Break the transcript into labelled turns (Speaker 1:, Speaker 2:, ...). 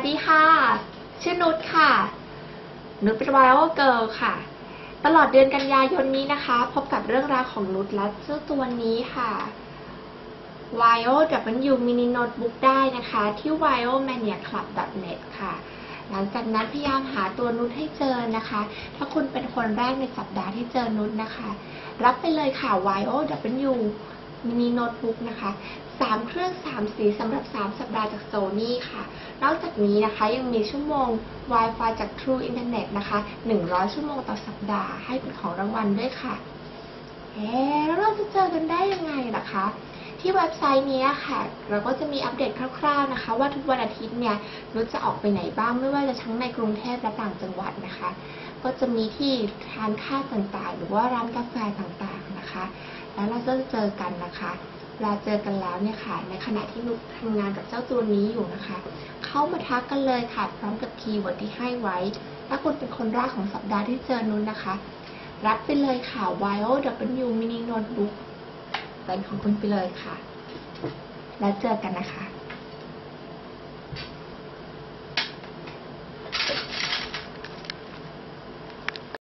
Speaker 1: วัสดีค่ะ ชื่อนุชค่ะนุชเป็นวายโอเกิลค่ะ ตลอดเดือนกันยายนนี้นะคะ พบกับเรื่องราวของนุชและเจ้าตัวนี้ค่ะ w i o W Mini Notebook ได้นะคะที่ w i o Mania Club net ค่ะ หลังจากนั้นพยายามหาตัวนุชให้เจอนะคะ ถ้าคุณเป็นคนแรกในสัปดาห์ที่เจอนุชนะคะ รับไปเลยค่ะ y o w mini notebook นะคะ 3 เครื่อง 3 สีสำหรับ 3 สัปดาห์จากโซนี่ค่ะ นอกจากนี้นะคะยังมีชั่วโมง Wi-Fi จาก True Internet นะคะ 100 ชั่วโมงต่อสัปดาห์ให้เป็นของรางวัลด้วยค่ะเอ๊แล้วเราจะเจอกันได้ยังไงล่ะคะที่เว็บไซต์นี้ค่ะ เราก็จะมีอัปเดตคร่าวๆนะคะ ว่าทุกวันอาทิตย์เนี่ยนุชจะออกไปไหนบ้างไม่ว่าจะทั้งในกรุงเทพและต่างจังหวัดนะคะ ก็จะมีที่ทานข้าวต่างๆ หรือว่าร้านกาแฟต่างๆนะคะ แล้วเราก็จะเจอกันนะคะเวลาเจอกันแล้วเนี่ยค่ะ ในขณะที่นุกทำงานกับเจ้าตัวนี้อยู่นะคะ เข้ามาทักกันเลยค่ะ พร้อมกับคีย์เวิร์ดที่ให้ไว้ ถ้าคุณเป็นคนแรกของสัปดาห์ที่เจอนุนนะคะ รับไปเลยค่ะ y o w mini notebook เป็นของคุณไปเลยค่ะ แล้วเจอกันนะคะ